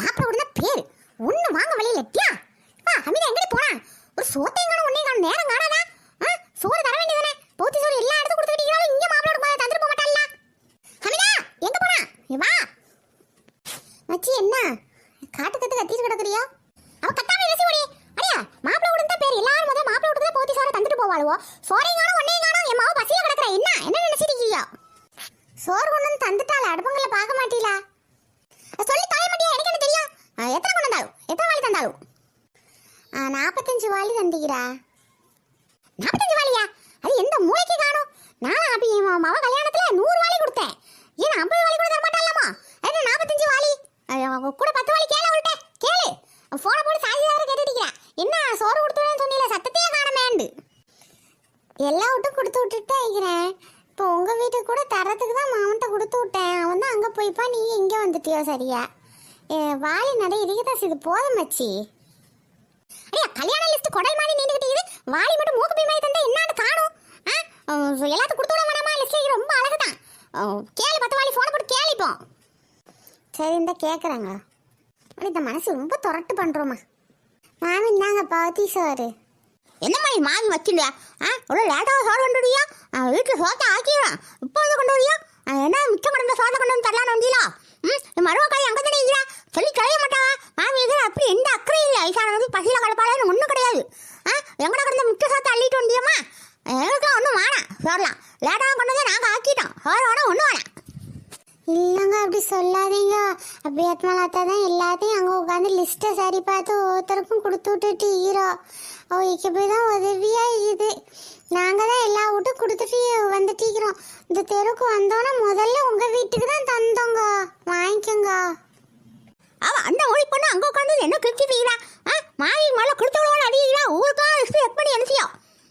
மாப்பிள்ள கூட பேர். ஒண்ணு வாங்க வழியில எட்டியா? வா அமிதா எங்கடி போனா ஒரு சோத்தையும் காணும் ஒன்னையும் காணும். நேரம் காணாதா? சோறு தர வேண்டியதானே போத்தி சோறு எல்லா இடத்துக்கும் கொடுத்து விட்டீங்களா இங்க மாப்பிள்ள கூட தந்துட்டு போக மாட்டாங்களா அமிதா எங்க போனா வா. மச்சி என்ன? காட்டு கத்து கத்திட்டு கிடக்குறியா? அவ கத்தாம பேசி ஓடி. அடியா மாப்பிள்ள கூட பேர். எல்லாரும் முதல்ல மாப்பிள்ள கூட போத்தி சோறு தந்துட்டு போவாளுவோ. சோறையும் காணும் ஒன்னையும் காணும். என் மாவு பசியில கிடக்குற. என்ன? என்ன நினைச்சிருக்கியா சோறு கொண்டு வந்து தந்துட்டாள பார்க்க மாட்டீங்களா சொல்லி ஆ, எத்தனை கொண்டு வந்தாலும் எத்தனை வாழி தந்தாலும் ஆ, நாற்பத்தஞ்சு வாளி தந்தீரா? நாற்பத்தஞ்சு வாழியா அது எந்த மூளைக்கு காணும்? நான் அப்படி என் ம- மவ கல்யாணத்துல நூறு வாழி கொடுத்தேன். ஏன் ஐம்பது வாளி கூட தர மாட்டாளாமா? அது நாற்பத்தஞ்சு வாளி? ஐயோ, அவ கூட பத்து வாளி கேள விட்டேன் கேளு. போனை போட்டு சாதி தவிர கேட்டுட்டு என்ன சோறு கொடுத்துருவேன்னு சொன்னீல சத்தத்தையே காணமேண்டு எல்லா விட்டும் கொடுத்து விட்டுட்டே இருக்கிறேன். இப்போ உங்கள் வீட்டுக்கு கூட தரத்துக்கு தான் மாவன்ட்ட கொடுத்து விட்டேன். அவன் தான் அங்கே போய்ப்பா நீ இங்கே வந்துட்டியோ சரியா? ஏ, நடை இதுக்கு இது போதும் மச்சி. அடியா கல்யாண லிஸ்ட் கொடல் மாதிரி நீண்டுகிட்டு இது வாலி மட்டும் மூக்கு பை மாதிரி தந்தா என்னன்னு காணும். ஆ? எல்லாத்துக்கும் கொடுத்து விட வேணாமா லிஸ்ட் ரொம்ப அழகு தான் கேளு பத்து வாலி ஃபோனை போட்டு கேளிப்போம் சரி இந்த கேட்குறாங்க இந்த மனசு ரொம்ப துரட்டு பண்ணுறோமா மாமி இந்தாங்க பாத்தி சோறு. என்ன மாதிரி மாமி வச்சுங்க ஆ இவ்வளோ லேட்டாக சோறு கொண்டு வரியா? வீட்டில் சோத்தை ஆக்கிடுவேன் இப்போ வந்து கொண்டு வரியா? என்ன மிச்சம் கொண்டு வந்து சோத்தை கொண்டு வந்து தரலான்னு வந்தீங்களா ம் மருமக்காய் அங்கே தானே இருக்கிறா சொல்லி கலைய மாட்டாவா மாமியார் அப்படி எந்த அக்கறையும் இல்லை. ஐசான வந்து பசியில் கலப்பாளன்னு ஒன்றும் கிடையாது. ஆ எங்கட கிடந்த முட்டை சோத்தை அள்ளிட்டு வந்தியம்மா. எங்களுக்குலாம் ஒன்றும் வேணாம். சொல்லலாம் லேட்டாக கொண்டு வந்து நாங்கள் ஆக்கிட்டோம். சோறு வேணாம் ஒன்றும் வேணாம். இல்லைங்க அப்படி சொல்லாதீங்க. அப்படி எத்தனாலத்தா தான் எல்லாத்தையும் அங்கே உட்காந்து லிஸ்ட்டை சரி பார்த்து ஒவ்வொருத்தருக்கும் கொடுத்து விட்டுட்டு ஹீரோ அவருக்கு போய் தான் உதவியாக இது நாங்கள் தான் எல்லா வீட்டும் கொடுத்துட்டு வந்துட்டிக்கிறோம் இந்த தெருவுக்கு வந்தோன்னா முதல்ல உங்கள் வீட்டுக்கு தான் தந்தோங்க. வாங்கிக்கோங்க. அவ அந்த மொழி பொண்ணு அங்கே உட்காந்து என்ன கிழிச்சு போகிறா ஆ? மாவி மேலே கொடுத்து விடுவோம் அடிக்கிறா ஊருக்காக எக்ஸ்பெக்ட் பண்ணி அனுப்பிச்சியோ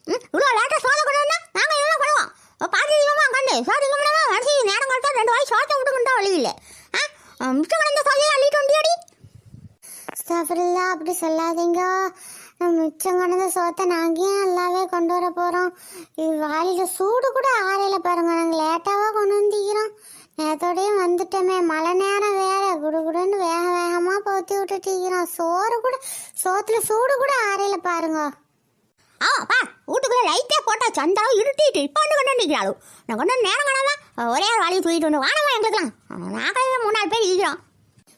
ம்? இவ்வளோ லேட்டாக சோதனை கொண்டு வந்தால் நாங்கள் எல்லாம் பண்ணுவோம். பாதி உட்காந்து சோதி மனசு நேரம் கொடுத்தா ரெண்டு வாய் சோத்த விட்டுக்கிட்டா வழி இல்லை ஆ? மிச்சம் கிடந்த சோதையை அள்ளிட்டு வண்டியாடி ஸ்டாஃபில்லா அப்படி சொல்லாதீங்க. மிச்சம் கொண்டத சோத்தை நாங்கள் ஏன் நல்லாவே கொண்டு வர போகிறோம் இது சூடு கூட ஆறையில் பாருங்க. நாங்கள் லேட்டாக கொண்டு வந்துக்கிறோம் நேரத்தோடய வந்துட்டோமே. மழை நேரம் வேற. குடுகுடுன்னு வேக வேகமாக போத்தி விட்டுட்டிக்கிறோம் சோறு கூட சோத்துல சூடு கூட ஆறையில பாருங்க. ஆ பா வீட்டுக்குள்ள லைட்டே போட்டா சந்தாவும் இருட்டிட்டு இப்போ வந்து கொண்டு வந்துக்கிறாளு நான் கொண்டு வந்து நேரம் காணாம ஒரே ஒரு வாளியை தூக்கிட்டு வந்து வானமா எங்களுக்குலாம் நாங்களே மூணு நாலு பேர் இருக்கிறோம்.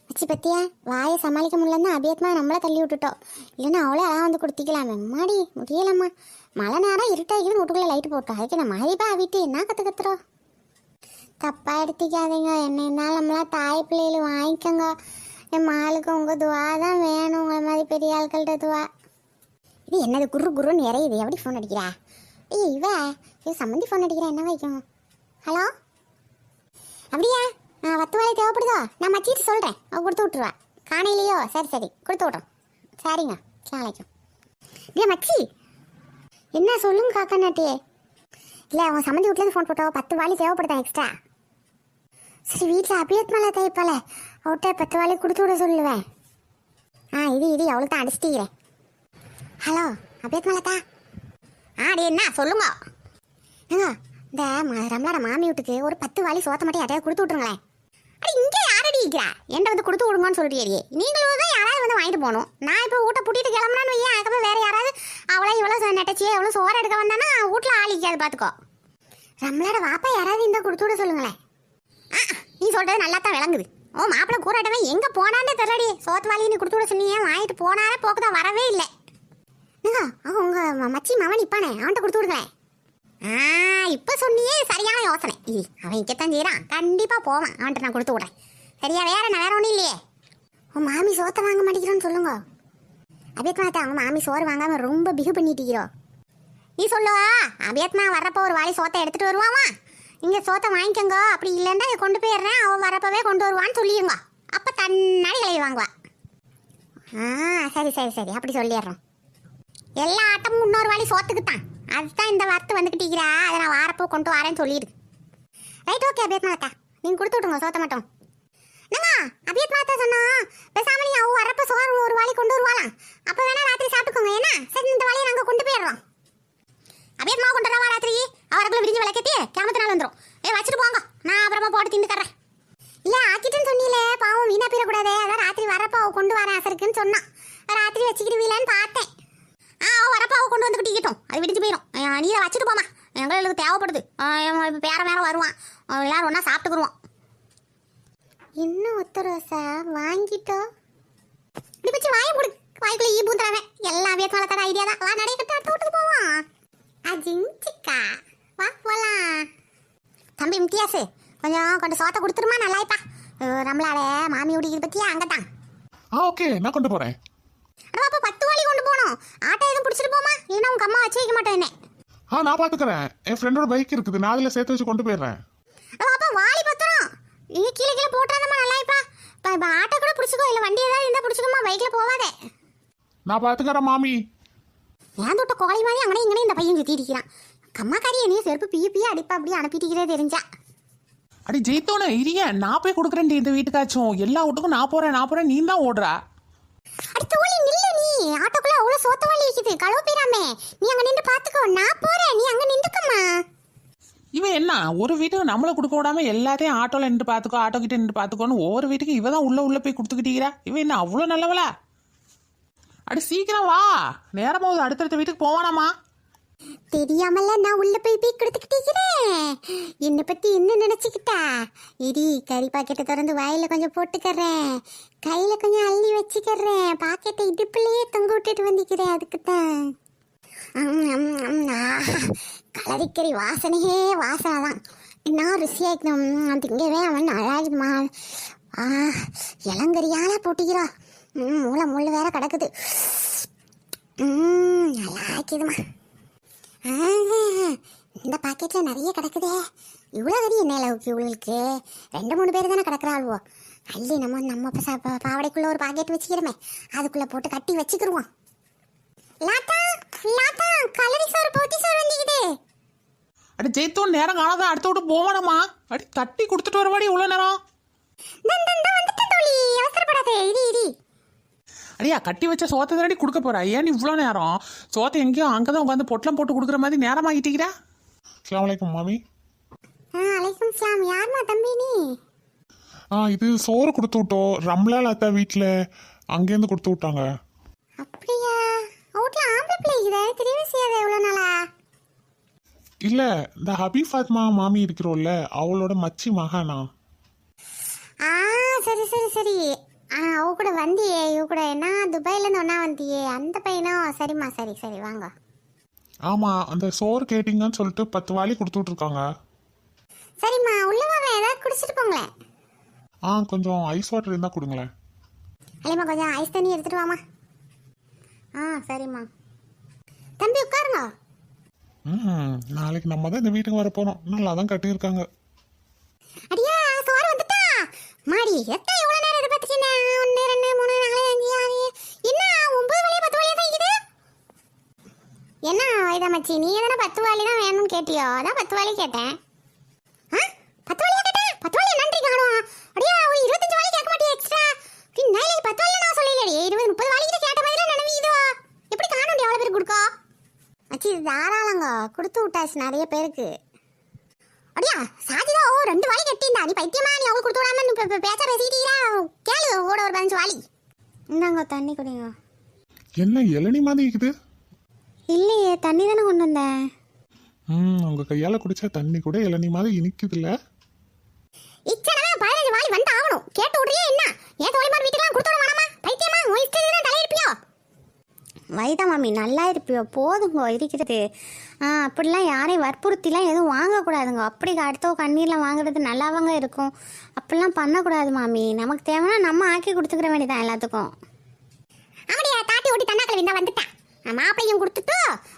வச்சு பத்தியா வாயை சமாளிக்க முடியலன்னா அபியத்மா நம்மள தள்ளி விட்டுட்டோம். இல்லைன்னா அவளே அழகா வந்து கொடுத்திக்கலாமே. மாடி முடியலம்மா. மழை நேரம் இருட்டாகிது வீட்டுக்குள்ள லைட் போட்டோம். அதுக்கு நம்ம மழைப்பா வீட்டு என்ன கற்று கத்துறோம் தப்பா எடுத்துக்காதீங்க. என்ன இருந்தாலும் நம்மளாம் தாய் பிள்ளைகள் வாங்கிக்கோங்க. என் மாலுக்கு உங்கள் துவா தான் வேணும். உங்களை மாதிரி பெரிய ஆட்கள்கிட்ட துவா. இது என்னது குரு குருன்னு இறையுது எப்படி ஃபோன் அடிக்கிறா? ஏய் இவ இவ சம்மந்தி ஃபோன் அடிக்கிறா. என்ன வைக்கும்? ஹலோ அப்படியா? நான் வத்து வாழை தேவைப்படுதோ? நான் மச்சிட்டு சொல்கிறேன் அவ கொடுத்து விட்ருவா காணையிலையோ? சரி சரி. கொடுத்து விட்றோம் சரிங்க. சாலைக்கும் இல்லை மச்சி. என்ன சொல்லுங்க காக்கா நாட்டியே? இல்லை அவன் சம்மந்தி வீட்டிலேருந்து ஃபோன் போட்டோ பத்து வாளி தேவைப்படுதா எக்ஸ்ட்ரா சரி வீட்டில் அபியத் மலை தேய்ப்பால அவட்ட பத்து வாளி கொடுத்து விட சொல்லுவேன். ஆ இது இது அவளுக்கு தான் அடிச்சிட்டீங்க ஹலோ அபியத் மேலத்தா ஆ டே என்ன? சொல்லுங்க. ஏங்க இந்த ம- ரம்லாட மாமி வீட்டுக்கு ஒரு பத்து வாளி சோத்த மட்டும் யாரையாவது கொடுத்து விட்ருங்களேன் அடி இங்கே யாரடி இருக்கிறா என்கிட்ட வந்து கொடுத்து விடுங்கன்னு சொல்றியே நீங்களும் தான் யாராவது வந்து வாங்கிட்டு போகணும். நான் இப்போ வீட்டை பூட்டிட்டு கிளம்புனான்னு வையன். அதுக்கப்புறம் வேற யாராவது அவளை இவ்வளோ நெட்டச்சி எவ்வளோ சோறு எடுக்க வந்தானா வீட்டில் ஆளிக்காது பார்த்துக்கோ ரம்லாட வாப்பா யாராவது இந்த கொடுத்து விட சொல்லுங்களேன். நீ சொல்றது நல்லா தான் விளங்குது. ஓ மாப்பிள்ளை கூறாட்டமே எங்க போனான்னு தெரியலடி. சோத்து வாலின்னு கொடுத்து விட சொன்னீங்க வாங்கிட்டு போனாலே போக்குதான் வரவே இல்லை. உங்க மச்சி மவன் இப்பானே அவன்கிட்ட கொடுத்து விடுங்களேன் ஆ இப்போ சொன்னியே சரியான யோசனை. ஈ, அவன் இங்கத்தான் செய்யறான் கண்டிப்பா போவான் அவன்கிட்ட நான் கொடுத்து விடுறேன். சரியா வேற என்ன வேற ஒன்றும் இல்லையே? உன் மாமி சோத்தை வாங்க மாட்டேங்கிறோன்னு சொல்லுங்க. அபியத்மாத்தா அவங்க மாமி சோறு வாங்காம ரொம்ப பிகு பண்ணிட்டு நீ சொல்லுவா அபியத்மா வர்றப்போ ஒரு வாளி சோத்தை எடுத்துட்டு வருவாமா? இங்கே சோத்தை வாங்கிக்கோங்க. அப்படி இல்லைன்னா கொண்டு போயிடுறேன். அவன் வரப்பவே கொண்டு வருவான்னு சொல்லிடுங்க அப்போ தன்னாடி கிளவி வாங்குவா. ஆ சரி சரி சரி. அப்படி சொல்லிடுறோம். எல்லா ஆட்டமும் இன்னொரு வாழி சோத்துக்கு தான் அதுதான் இந்த வார்த்தை வந்துக்கிட்டீங்கிறா அதை நான் வாரப்போ கொண்டு வரேன்னு சொல்லிடு. ரைட் ஓகே அபியத் மாத்தா நீங்கள் கொடுத்து விட்டுங்க சோத்த மட்டும். என்னங்க அபியத் மாத்தா சொன்னா பேசாம நீ அவ வரப்போ சோறு ஒரு வாழி கொண்டு வருவாளாம். அப்போ வேணா ராத்திரி சாப்பிட்டுக்கோங்க. என்ன? சரி இந்த வாழியை நாங்கள் கொண்டு போயிடுறோம். அபியத் மாவு கொண்டு வர வந்துடும் ஏ வச்சுட்டு போங்க. நான் அப்புறமா போட்டு திண்டுக்கறேன் இல்லை இல்ல ஆக்கிட்டுன்னு சொன்னீங்களே பாவம் வீணா போயிடக்கூடாதே. அதான் ராத்திரி வரப்போ கொண்டு வரேன் அசருக்குன்னு சொன்னான் ராத்திரி வச்சுக்கிடுவீங்களான்னு பார்த்தேன். ஆ அவ வரப்ப அவ கொண்டு வந்துக்கிட்டிக்கட்டும் அது விடிஞ்சு போயிடும் அஹ் வச்சுட்டு போமா எங்களுக்கு தேவைப்படுது? பேர வேற வருவான். எல்லாரும் ஒன்றா சாப்பிட்டுக்குருவோம் இன்னும் ஒத்த சார் வாங்கிட்டோம் இப்படி வச்சு வாயை முடு. வாய்க்குள்ள ஈ பூந்துறாவே எல்லாமே வேத்து ஐடியா தான். வா நிறைய கட்ட அடுத்த வீட்டுக்கு போவான் அஜிஞ்சிக்கா தம்பி இம்தியாசு கொஞ்சம் கொஞ்சம் சோத்தை கொடுத்துருமா நல்லாய்ப்பா. நம்மளால மாமி ஓடிக்கிறது பத்தியா அங்கதான். ஆ ஓகே நான் கொண்டு போறேன். அடா அப்ப பத்து வாளி கொண்டு போகணும். ஆட்டோ எதுவும் பிடிச்சிட்டு போமா? இல்லைன்னா உங்க அம்மா வச்சு வைக்க மாட்டேன் ஆ நான் பாத்துக்கிறேன். என் ஃப்ரெண்டோட பைக் இருக்குது. நான் அதில் சேர்த்து வச்சு கொண்டு போயிடுறேன். அடா அப்ப வாளி பத்திரம். நீ கீழே கீழே போட்டாதம்மா நல்லாய்ப்பா. இப்போ ஆட்டோ கூட பிடிச்சிக்கோ இல்லை வண்டி ஏதாவது இருந்தால் பிடிச்சிக்கோமா பைக்கில் போகாதே நான் பாத்துக்கிறேன் மாமி. ஏன் தொட்ட கோழி மாதிரி அங்கனே இங்கனே இந்த பையன் சுற்றி இருக்கிறான். கம்மாக்காரி என்னையும் செருப்பு பிய பிய அடிப்பா அப்படியே அனுப்பிட்டிக்கிறே தெரிஞ்சா. அடி ஜெயித்தோனே இரிய நான் போய் கொடுக்குறேன் இந்த வீட்டுக்காச்சும். எல்லா வீட்டுக்கும் நான் போறேன் நான் போறேன் நீ தான் ஓடுறா. அடி தோழி நில்ல நீ. ஆட்டோக்குள்ள அவ்வளோ சோத்த வலி இருக்குது. கழுவ போயிடாமே. நீ அங்கே நின்று பார்த்துக்கோ நான் போகிறேன் நீ அங்கே நின்றுக்கம்மா. இவன் என்ன? ஒரு வீட்டுக்கு நம்மளை கொடுக்க விடாம எல்லாத்தையும் ஆட்டோல நின்று பார்த்துக்கோ ஆட்டோ கிட்ட நின்று பார்த்துக்கோன்னு ஒவ்வொரு வீட்டுக்கு இவ தான் உள்ள உள்ள போய் கொடுத்துக்கிட்டீரா இவன் என்ன அவ்வளோ நல்லவளா? அடி சீக்கிரம் வா. நேரமாவது அடுத்தடுத்த வீட்டுக்கு போவானாமா? தெரியாமல நான் உள்ள போய் போய் கொடுத்துக்கிட்டேன் என்னை பத்தி என்ன நினைச்சுக்கிட்டா? இடி கறி பாக்கெட்டை திறந்து வாயில கொஞ்சம் போட்டுக்கறேன். கையில கொஞ்சம் அள்ளி வச்சுக்கறேன். பாக்கெட்டை இடுப்புலயே தொங்க விட்டுட்டு வந்துக்கிறேன் அதுக்கு தான் கலரிக்கறி வாசனையே வாசனை தான் என்ன ருசியா இருக்கணும். திங்கவே அவன் அழகுமா. ஆ இளங்கரியால போட்டுக்கிறா. ம், மூளை முள்ளு வேற கிடக்குது. நல்லா இருக்குதுமா இந்த பாக்கெட்ல நிறைய கிடக்குதே. இவ்வளோ கறி என்ன அளவுக்கு இவளுக்கு ரெண்டு மூணு பேர் தானே கிடக்குறாள்வோ அள்ளி நம்ம நம்ம பாவாடைக்குள்ள ஒரு பாக்கெட் வச்சுக்கிறோமே. அதுக்குள்ள போட்டு கட்டி வச்சுக்கிருவோம். லாட்டா லாட்டா கலரி சோறு போத்தி சோறு வந்திக்குது. அடி ஜெயித்தோன் நேரம் காணாதான் அடுத்த வீட்டு போவானாமா அடி தட்டி கொடுத்துட்டு வரவாடி இவ்வளோ நேரம். வந்துட்டேன் தோழி. அவசரப்படாதே. இடி இடி அடியா கட்டி வச்ச சோத்தை தானடி கொடுக்க போறா? ஏன் இவ்வளோ நேரம்? சோத்தை எங்கேயோ அங்கே தான் உட்காந்து பொட்டலம் போட்டு கொடுக்குற மாதிரி நேரமாகிட்டீங்களா அஸ்லாம் வலைக்கம் மாமி. ஆ அலைக்கும் சலாம் யாரும்மா தம்பி நீ? ஆ இது சோறு கொடுத்து விட்டோம். ரம்லால் அத்தா வீட்டில் அங்கேருந்து கொடுத்து விட்டாங்க. அப்படியா? வீட்டில் ஆம்பளை பிள்ளைக்குதே தெரியவே செய்யாத எவ்வளோ நாளா? இல்லை இந்த ஹபி ஃபாத்மா மாமி இருக்கிறோம்ல அவளோட மச்சி மகானா? ஆ சரி சரி சரி. ஆ அவ கூட வந்தியே இவ கூட. என்ன துபாயிலேருந்து ஒன்றா வந்தியே. அந்த பையனும் சரிம்மா சரி சரி வாங்க. ஆமாம் அந்த சோறு கேட்டிங்கன்னு சொல்லிட்டு பத்து வாளி கொடுத்து விட்ருக்காங்க சரிம்மா உள்ள வாங்க. ஏதாவது குடிச்சிட்டு போங்களேன். ஆ கொஞ்சம் ஐஸ் வாட்டர் இருந்தால் கொடுங்களேன். அலிமா கொஞ்சம் ஐஸ் தண்ணி எடுத்துட்டு வாமா ஆ சரிம்மா. தம்பி உட்காருங்க. ம் நாளைக்கு நம்ம தான் இந்த வீட்டுக்கு வர போகிறோம் நல்லா தான் கட்டியிருக்காங்க. அடியா சோறு வந்துட்டா? மாடி எத்தனை நேரம் ஒன்று ரெண்டு மூணு நாலு அஞ்சு ஆறு என்ன ஒன்பது வழியா பத்து வழியா தான் இருக்குது என்ன மச்சி நீ பத்து தான் வேணும்னு கேட்டியோ? அதான் பத்து கேட்டேன். ஆ? பத்து கேட்டேன்? பத்து நன்றி காணும் ஒரு இருபத்தஞ்சு கேட்க எக்ஸ்ட்ரா பின்னாலே பத்து வாளி நான் சொல்லலடி இருபது முப்பது கிட்ட கேட்ட மாதிரி நினைவு இதுவா? எப்படி காணும் எவ்வளோ பேர் கொடுக்கோ? மச்சி தாராளங்க. கொடுத்து விட்டாச்சு நிறைய பேருக்கு. அடியா சாஜிதா ரெண்டு வாளி கட்டிண்டா நீ பைத்தியமா? நீ அவங்களுக்கு கொடுத்து விடாம பேச்ச பேசிட்டீங்களா? கேளு ஓட ஒரு பதினஞ்சு வாளி. இந்தாங்க தண்ணி குடிங்க. என்ன இளநி மாதிரி இருக்குது? இல்லையே தண்ணி தானே கொண்டு வந்தேன். ம் உங்கள் கையால் குடிச்சா தண்ணி கூட இளநி மாதிரி இனிக்குதுல்ல? இச்சனமே பதினஞ்சு வாளி வந்து ஆகணும் கேட்டு விட்றியே என்ன? ஏன் தோழிமார் வீட்டுக்கெல்லாம் கொடுத்து விட வேணாமா? பைத்தியமா? உன் இஷ்டத்துக்கு வைதா மாமி நல்லா இருப்பியோ? போதுங்க இருக்கிறது ஆ அப்படிலாம் யாரையும் வற்புறுத்திலாம் எதுவும் வாங்கக்கூடாதுங்க. அப்படி அடுத்த கண்ணீரில் வாங்குறது நல்லாவாங்க இருக்கும். அப்படிலாம் பண்ணக்கூடாது மாமி. நமக்கு தேவைன்னா நம்ம ஆக்கி கொடுத்துக்கிற வேண்டியதான் எல்லாத்துக்கும். அப்படியா தாட்டி ஓட்டி தண்ணாக்கள் தான் வந்துட்டேன் நான் மாப்பிளையும் கொடுத்துட்டு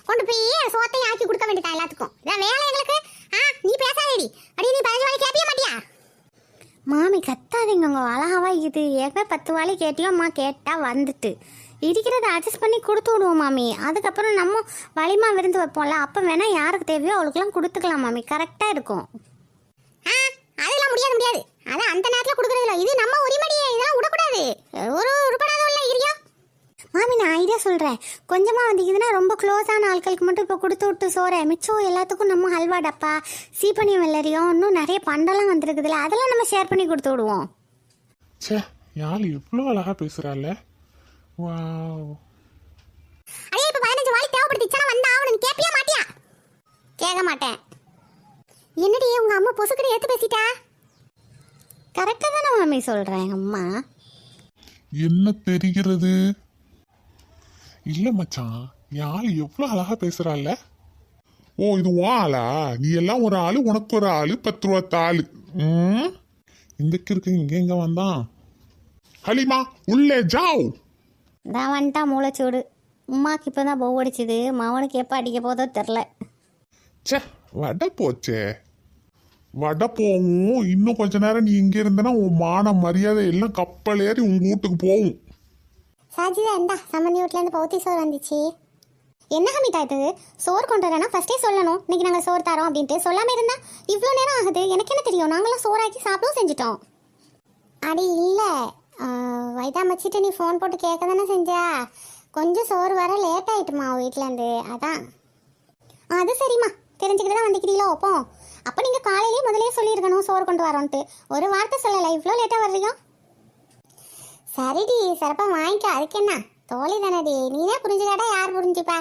கொண்டு போய் சோத்தையும் ஆக்கி கொடுக்க வேண்டியதான் எல்லாத்துக்கும். இதான் வேலை எங்களுக்கு. ஆ நீ பேசாதேடி. அடி நீ பதினஞ்சு வாழை கேட்பிய மாட்டியா? மாமி கத்தாதீங்க உங்க அழகாவா இது ஏற்கனவே பத்து வாழை கேட்டியோம்மா கேட்டால் வந்துட்டு. இருக்கிறத அட்ஜஸ்ட் பண்ணி கொடுத்து விடுவோம் மாமி. அதுக்கப்புறம் நம்ம வலிமா விருந்து வைப்போம்ல அப்போ வேணால் யாருக்கு தேவையோ அவளுக்குலாம் கொடுத்துக்கலாம் மாமி. கரெக்டாக இருக்கும். அதெல்லாம் முடியாது முடியாது. அதான் அந்த நேரத்தில் கொடுக்குறதில்ல. இது நம்ம உரிமடியே இதெல்லாம் விடக்கூடாது. ஒரு உருப்படாத இல்லை இருக்கியா மாமி நான் ஐடியா சொல்கிறேன் கொஞ்சமாக வந்தீங்கன்னா ரொம்ப க்ளோஸான ஆட்களுக்கு மட்டும் இப்போ கொடுத்து விட்டு சோற. மிச்சம் எல்லாத்துக்கும் நம்ம ஹல்வா டப்பா சீப்பனியம் வெள்ளரியும் இன்னும் நிறைய பண்டெல்லாம் வந்துருக்குதுல்ல அதெல்லாம் நம்ம ஷேர் பண்ணி கொடுத்து விடுவோம். சே யாழ் இவ்வளோ அழகாக பேசுகிறாள் வாவ் அடே இப்ப பதினஞ்சு வாளி தேவைப்படுத்துச்சுன்னா வந்தா அவனு கேப்பியா மாட்டியா? கேட்க மாட்டேன். என்னடி உங்க அம்மா பொசுக்கடி ஏத்து பேசிட்டா? கரெக்டா தானே மாமி சொல்றேன் எங்க அம்மா? என்ன தெரிகிறது? இல்ல மச்சான். யாழ் எவ்வளோ அழகா பேசுறாள் ஓ இது உன் ஆளா? நீ எல்லாம் ஒரு ஆளு உனக்கு ஒரு ஆளு பத்து ரூபா தாளு. ம்? இந்தக்கு இருக்கு? இங்க எங்க வந்தான்? ஹலிமா உள்ளே ஜாவ். தான் வந்துட்டா மூளைச்சூடு. உமாக்கு இப்போ தான் பவு அடிச்சுது. மவனுக்கு எப்போ அடிக்க போதோ தெரில. ச்சே வடை போச்சே. வடை போகும் இன்னும் கொஞ்ச நேரம் நீ இங்க இருந்தனா உன் மான மரியாதை எல்லாம் கப்பல் ஏறி உங்க வீட்டுக்கு போகும் சாஜிதா இந்தா சம்மந்தி வீட்டிலேருந்து பௌத்தி சோறு வந்துச்சு. என்ன ஹமிதா இது? சோறு கொண்டு வரேன்னா ஃபஸ்ட்டே சொல்லணும். இன்னைக்கு நாங்கள் சோறு தரோம் அப்படின்ட்டு சொல்லாமல் இருந்தா இவ்வளோ நேரம் ஆகுது. எனக்கு என்ன தெரியும்? நாங்களாம் சோறாக்கி சாப்பிடவும் செஞ்சுட்டோம். அடி இல்லை. வைதா மச்சிட்டு நீ ஃபோன் போட்டு கேட்க தானே செஞ்சா? கொஞ்சம் சோறு வர லேட் ஆயிட்டுமா வீட்டிலேருந்து அதான். அது சரிம்மா. தெரிஞ்சுக்கிட்டு தான் வந்துக்கிறீங்களோ அப்போ அப்போ நீங்கள் காலையிலேயே முதலே சொல்லியிருக்கணும் சோறு கொண்டு வரோன்ட்டு. ஒரு வார்த்தை சொல்லலை இவ்வளோ லேட்டாக வர்றீங்க? சரிடி சிறப்பாக வாங்கிக்க. அதுக்கு என்ன? தோழி தானடி. நீனே புரிஞ்சுக்காட்டா யார் புரிஞ்சுப்பா?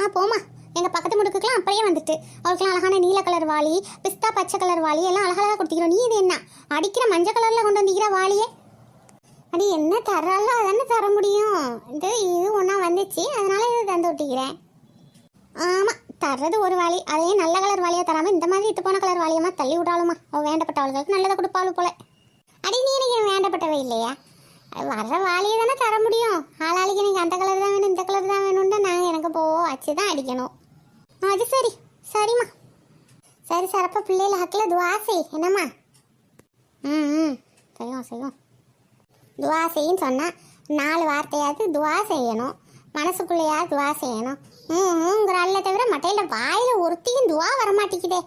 ஆ போமா எங்கள் பக்கத்து முடுக்குக்கெலாம் அப்படியே வந்துட்டு. அவளுக்குலாம் அழகான நீல கலர் வாளி பிஸ்தா பச்சை கலர் வாளி எல்லாம் அழகாக கொடுத்துக்கிறோம். நீ இது என்ன? அடிக்கிற மஞ்சள் கலரில் கொண்டு வந்துக்கிற வாளியே? அடி என்ன தராலோ அதானே தர முடியும். இது இது ஒன்றா வந்துச்சு. அதனால இதை தந்து விட்டுக்கிறேன். ஆமாம் தர்றது ஒரு வாளி. அதே நல்ல கலர் வாளியாக தராமல் இந்த மாதிரி இட்டு போன கலர் வாளியமாக தள்ளி விடாலுமா அவள் வேண்டப்பட்டவளுக்கு நல்லதை கொடுப்பாளு போல. அடி நீ எனக்கு வேண்டப்பட்டவை இல்லையா? வர்ற வாளியை தானே தர முடியும். ஆளாளிக்கு எனக்கு அந்த கலர் தான் வேணும் இந்த கலர் தான் வேணும்னு நான் எனக்கு போ வச்சு தான் அடிக்கணும் அது சரி. சரிம்மா. சரி சரப்பா பிள்ளைகள் ஹக்கில் துவாசி என்னம்மா? ம் ம். செய்யும் செய்யும் துவா செய்யின்னு சொன்னால் நாலு வார்த்தையாவது துவா செய்யணும். மனசுக்குள்ளேயாவது துவா செய்யணும். ம் அல்ல தவிர மட்டையில் வாயில் ஒருத்தியும் துவா வரமாட்டேங்குதே.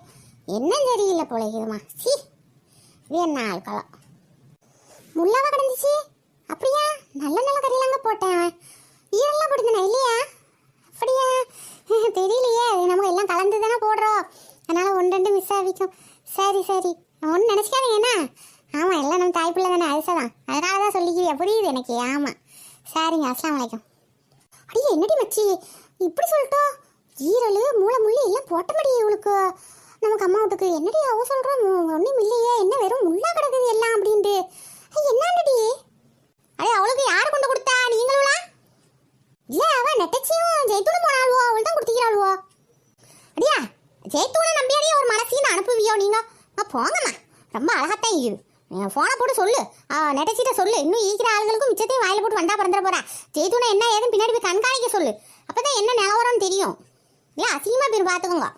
என்ன தெரியல பிழைக்குதுமா சி இது என்ன ஆள்களம் முள்ளாவா கிடந்துச்சு? அப்படியா? நல்ல நல்ல கறியெல்லாங்க போட்டேன் அவன். ஈரெல்லாம் போட்டுருந்தேன் இல்லையா? அப்படியா? தெரியலையே அது நம்ம எல்லாம் கலந்து தானே போடுறோம். அதனால் ஒன்று ரெண்டு மிஸ் ஆகிக்கும் சரி சரி. ஒன்று நினச்சிக்காதீங்க என்ன? ஆமாம் எல்லாம் நம்ம தாய் பிள்ளை தானே அதுதான் அதனால தான் சொல்லிக்கிறியா புரியுது எனக்கு. ஆமாம் சரிங்க அஸ்லாம் வலைக்கம் அடியே என்னடி மச்சி? இப்படி சொல்லிட்டோம் ஈரல் மூளை முள்ளி எல்லாம் போட்ட முடியும் இவளுக்கு. நமக்கு அம்மா வீட்டுக்கு என்னடி அவ சொல்கிறோம் ஒன்றும் இல்லையே. என்ன வெறும் முள்ளா கிடக்குது எல்லாம் அப்படின்ட்டு. என்னடி அடே அவளுக்கு யார் கொண்டு கொடுத்தா? நீங்களா இல்லை அவ நெட்டச்சியும் ஜெய்தூனும் போனாளுவோ? அவள் தான் கொடுத்துக்கிறாளுவோ அடியா ஜெய்தூனை நம்பியாடியே ஒரு மனசையும் அனுப்புவியோ நீங்க? அம்மா, போங்கம்மா. ரொம்ப அழகாத்தான் இருக்குது ஃபோனை போட்டு சொல்லு. நெட்டச்சிட்ட சொல்லு. இன்னும் ஈக்கிற ஆளுகளுக்கும் மிச்சத்தையும் வாயில் போட்டு வந்தால் பிறந்துட போறா. ஜெய்தூனை என்ன ஏதுன்னு பின்னாடி போய் கண்காணிக்க சொல்லு. அப்பதான் என்ன நிலவரம்னு தெரியும். இல்ல அசிங்கமா பேர் பார்த்துக்கோங்க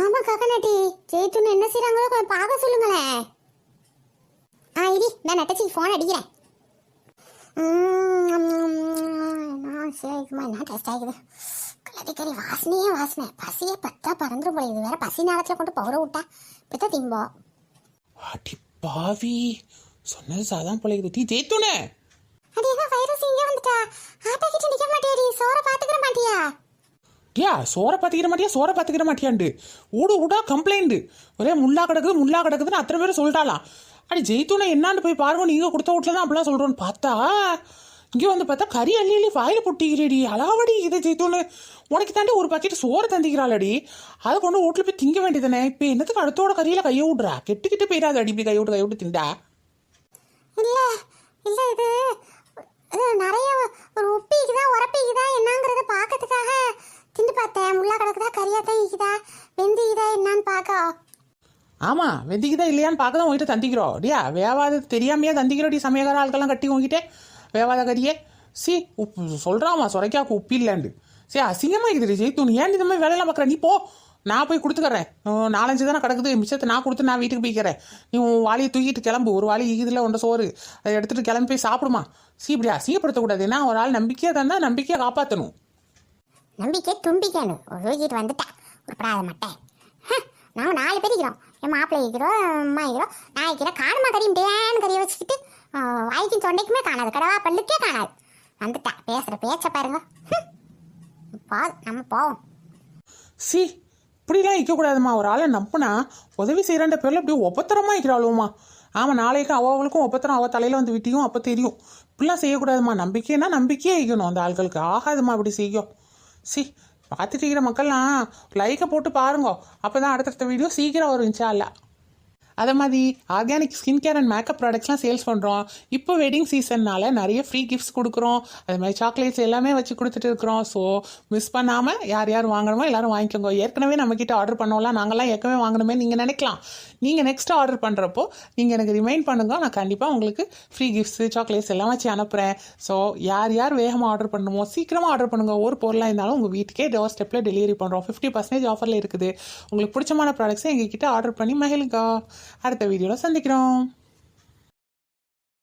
ஆமா கக்கநாட்டி ஜெய்தூன் என்ன செய்கிறாங்களோ கொஞ்சம் பார்க்க சொல்லுங்களேன். ஆ இடி நான் நெட்டச்சி ஃபோன் அடிக்கிறேன். நான் சரிக்குமா என்ன டேஸ்ட் ஆகுது கலரி வாசனையே வாசனை. பசியே பத்தா பறந்துடும் போல. இது வேற பசி நேரத்தில் கொண்டு பவுர விட்டா. இப்பதான் திம்போம். பாவி சொன்னது சாதான் பிழைக்குது டீ ஜெயித்துனே. மாட்டியாடி சோற பாத்துக்கிற மாட்டியா? டியா சோறை பார்த்துக்கிற மாட்டியா? சோறை பார்த்துக்கிற மாட்டியாண்டு. ஊடு ஊடா கம்ப்ளைண்ட் ஒரே முள்ளா கிடக்குது முள்ளா கிடக்குதுன்னு அத்தனை பேர் சொல்லிட்டாலாம் அடி ஜெயித்தூனை என்னான்னு போய் பாருங்க. நீங்கள் கொடுத்த வீட்டில் தான் அப்படிலாம் சொல்கிறோன்னு பார்த்தா இங்கே வந்து பார்த்தா கறி அள்ளி அள்ளி வாயில் பொட்டிக்கிறேடி. அலாவடி இது ஜெயித்தூன்னு உனக்கு தாண்டி ஒரு பாக்கெட் சோறு தந்திக்கிறாளடி அதை கொண்டு வீட்டில் போய் திங்க வேண்டியதானே இப்போ என்னத்துக்கு அடுத்தோட கறியில் கையை விட்றா? கெட்டுக்கிட்டு போயிடாது அடி இப்படி கை விட்டு கை விட்டு திண்டா இல்ல இல்ல இது நிறைய ஒரு உப்பிக்குதா உரப்பிக்குதா என்னங்கிறத பார்க்கறதுக்காக திண்டு பார்த்தேன். முள்ளா கிடக்குதா கறியா தான் ஈக்குதா வெந்திக்குதா என்னன்னு பார்க்க ஆமாம் வெந்திக்குதா இல்லையான்னு பார்க்க தான் உங்ககிட்ட தந்திக்கிறோம். டியா வேவாதது தெரியாமையே தந்திக்கிறோம் டி சமயக்கார ஆட்கள்லாம் கட்டி உங்ககிட்ட வேவாத கறியே சி உப்பு சொல்கிறாமா சுரைக்காக்கு உப்பு இல்லைண்டு சரி அசிங்கமாக இருக்குது ஜெய்தூன் ஏன் இந்த மாதிரி வேலையெல்லாம் பார்க்குற நீ போ நான் போய் கொடுத்துக்கறேன். நாலஞ்சு தானே கிடக்குது மிச்சத்தை நான் கொடுத்து நான் வீட்டுக்கு போய்க்கிறேன் நீ உன் வாளியை தூக்கிட்டு கிளம்பு ஒரு வாளி இதில் ஒன்ற சோறு. அதை எடுத்துகிட்டு கிளம்பி போய் சாப்பிடுமா? சி இப்படி அசிங்கப்படுத்தக்கூடாது. ஏன்னா ஒரு ஆள் நம்பிக்கையாக தந்தால் நம்பிக்கையை காப்பாற்றணும் நம்பிக்கை தும்பிக்கணும் தூக்கிட்டு வந்துட்டேன். உருப்படாத மாட்டேன் மட்டை நாலு பேர் இருக்கிறோம். என் மாப்பிள்ளை இருக்கிறோம் அம்மா இருக்கிறோம். நான் இருக்கிறேன் காணுமா கறியும் டேன்னு கறியை வச்சுக்கிட்டு வாய்க்கும் தொண்டைக்குமே காணாது கடவா பல்லுக்கே காணாது. வந்துட்டா பேசுகிற பேச்ச பாருங்க. ஹம். போ நம்ம போவோம். சி இப்படிலாம் இருக்கக்கூடாதுமா. ஒரு ஆளை நம்பினா உதவி செய்கிறன்ற பேரில் இப்படி ஒப்பத்திரமா இருக்கிறாளுமா ஆமாம் நாளைக்கு அவளுக்கும் ஒப்பத்திரம் அவள் தலையில் வந்து விட்டியும் அப்போ தெரியும். இப்படிலாம் செய்யக்கூடாதும்மா நம்பிக்கைன்னா நம்பிக்கையே இருக்கணும் அந்த ஆள்களுக்கு. ஆகாதும்மா அப்படி செய்யும் சி பார்த்துட்டு இருக்கிற மக்கள்லாம் லைக்கை போட்டு பாருங்க. அப்போ தான் அடுத்தடுத்த வீடியோ சீக்கிரம் வரும் இன்ஷா இல்லை அதை மாதிரி organic skin care and makeup ப்ராடக்ட்ஸ்லாம் sales பண்ணுறோம் இப்போ வெட்டிங் சீசன்னால நிறைய ஃப்ரீ கிஃப்ட்ஸ் கொடுக்குறோம். அதே மாதிரி சாக்லேட்ஸ் எல்லாமே வச்சு கொடுத்துட்டு இருக்கிறோம். ஸோ மிஸ் பண்ணாமல் யார் யார் வாங்கணுமோ எல்லாரும் வாங்கிக்கோங்க. ஏற்கனவே நம்மக்கிட்ட ஆர்டர் பண்ணோம்லாம் நாங்கள்லாம் ஏற்கனவே வாங்கணுமே நீங்கள் நினைக்கலாம். நீங்கள் நெக்ஸ்ட் ஆர்டர் பண்ணுறப்போ நீங்கள் எனக்கு ரிமைண்ட் பண்ணுங்க. நான் கண்டிப்பாக உங்களுக்கு ஃப்ரீ கிஃப்ட்ஸு சாக்லேட்ஸ் எல்லாம் வச்சு அனுப்புகிறேன் ஸோ யார் யார் வேகமாக ஆர்டர் பண்ணணுமோ சீக்கிரமாக ஆர்டர் பண்ணுங்க. ஒரு பொருளாக இருந்தாலும் உங்கள் வீட்டுக்கே டோர் ஸ்டெப்பில் டெலிவரி பண்ணுறோம் ஃபிஃப்டி பர்சன்டேஜ் ஆஃபரில் இருக்குது. உங்களுக்கு பிடிச்சமான ப்ராடக்ட்ஸை எங்ககிட்ட ஆர்டர் பண்ணி மகிழ்கா அடுத்த வீடியோவில் சந்திக்கிறோம்